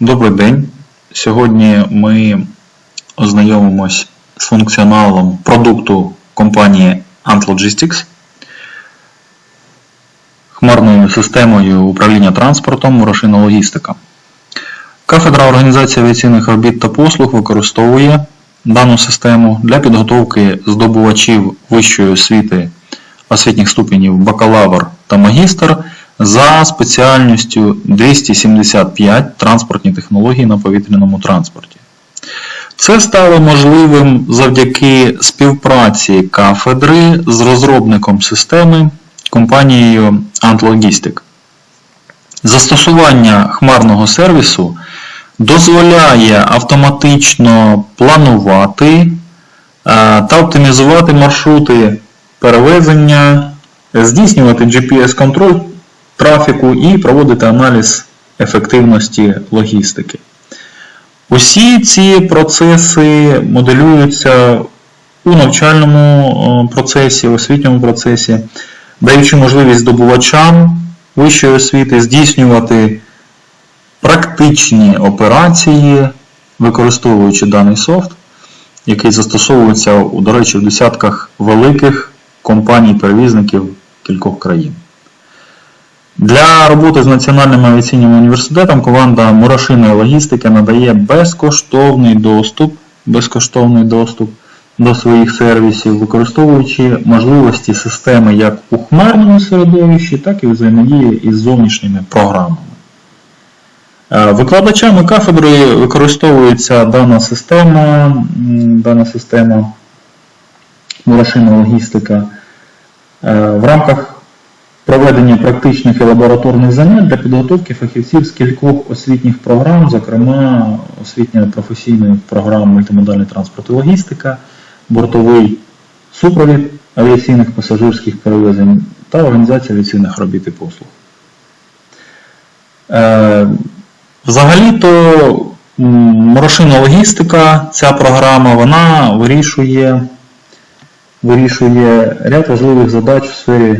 Добрий день. Сьогодні ми ознайомимось з функціоналом продукту компанії Ant Logistics, хмарною системою управління транспортом Мурошина логістика. Кафедра організації авіаційних робіт та послуг використовує дану систему для підготовки здобувачів вищої освіти освітніх ступенів бакалавр та магістр за спеціальністю 275 транспортні технології на повітряному транспорті. Це стало можливим завдяки співпраці кафедри з розробником системи компанією AntLogistic. Застосування хмарного сервісу дозволяє автоматично планувати е, та оптимізувати маршрути перевезення, здійснювати GPS-контроль трафіку і проводити аналіз ефективності логістики. Усі ці процеси моделюються у навчальному е, процесі, освітньому процесі, даючи можливість здобувачам вищої освіти здійснювати практичні операції, використовуючи даний софт, який застосовується, до речі, в десятках великих компаній-перевізників кількох країн. Для роботи з Національним авіаційним університетом команда Мурашиної логістики надає безкоштовний доступ, безкоштовний доступ до своїх сервісів, використовуючи можливості системи як у хмарному середовищі, так і взаємодії із зовнішніми програмами. Е, Викладачами кафедри використовується дана система, дана система Мурашина логістика е, в рамках проведення практичних і лабораторних занять для підготовки фахівців з кількох освітніх програм, зокрема освітньо-професійної програми мультимодальний транспорт і логістика, бортовий супровід авіаційних пасажирських перевезень та організація авіаційних робіт і послуг. Е, Взагалі-то Морошина логістика, ця програма, вона вирішує, вирішує ряд важливих задач в сфері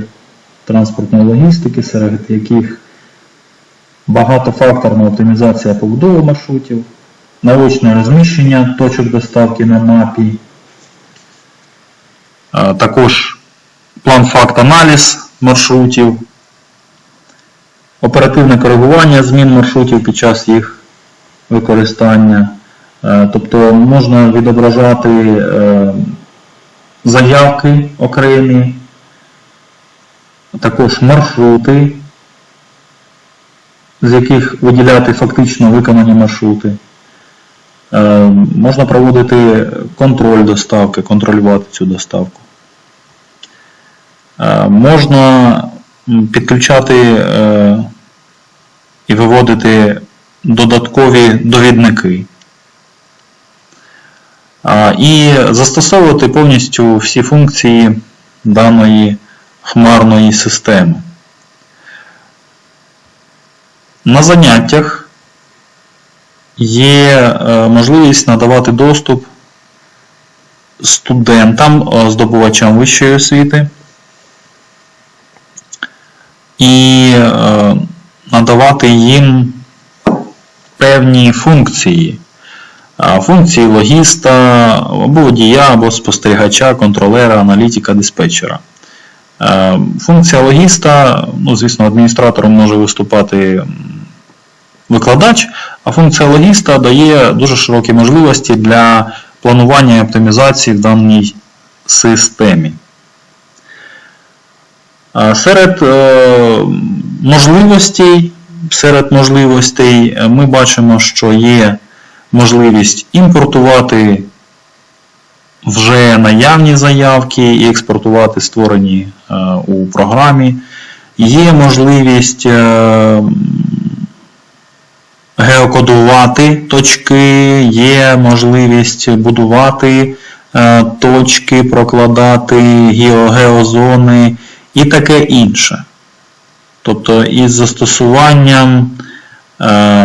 транспортної логістики, серед яких багатофакторна оптимізація побудови маршрутів, наочне розміщення точок доставки на мапі, також план-факт-аналіз маршрутів, оперативне коригування змін маршрутів під час їх використання. Тобто можна відображати е, заявки окремі, також маршрути, з яких виділяти фактично виконані маршрути. Е, Можна проводити контроль доставки, контролювати цю доставку. Е, Можна підключати е, і виводити додаткові довідники. І застосовувати повністю всі функції даної хмарної системи. На заняттях є е, можливість надавати доступ студентам, е, здобувачам вищої освіти і е, надавати їм певні функції. Функції логіста, або водія, або спостерігача, контролера, аналітика, диспетчера. Е, Функція логіста, ну, звісно, адміністратором може виступати викладач, а функція логіста дає дуже широкі можливості для планування і оптимізації в даній системі. Е, Серед е, можливостей, серед можливостей ми бачимо, що є можливість імпортувати вже наявні заявки і експортувати створені е, у програмі. Є можливість е, геокодувати точки, є можливість будувати е, точки, прокладати гео- геозони і таке інше. Тобто із застосуванням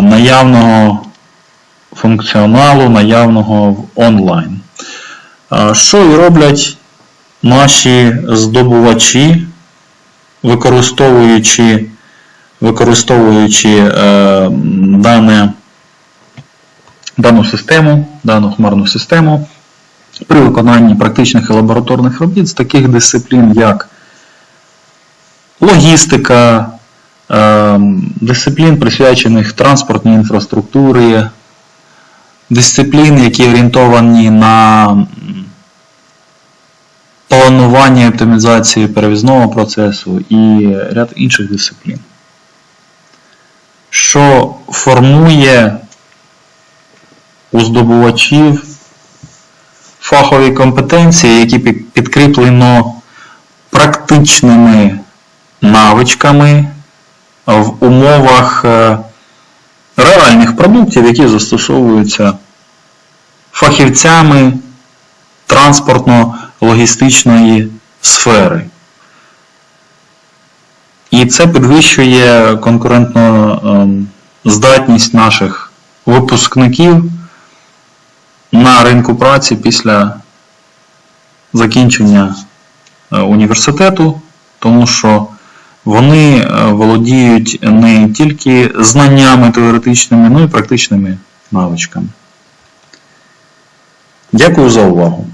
наявного функціоналу, наявного в онлайн. Що і роблять наші здобувачі, використовуючи, використовуючи е, дане дану систему, дану хмарну систему при виконанні практичних і лабораторних робіт з таких дисциплін, як логістика, е, дисциплін, присвячених транспортній інфраструктурі, дисциплін, які орієнтовані на планування і оптимізацію перевізного процесу і ряд інших дисциплін, що формує у здобувачів фахові компетенції, які пі- підкріплено практичними навичками в умовах е, реальних продуктів, які застосовуються фахівцями транспортно-логістичної сфери. І це підвищує конкурентну ем, здатність наших випускників на ринку праці після закінчення е, університету, тому що вони е, володіють не тільки знаннями теоретичними, але й практичними навичками. Дякую за увагу.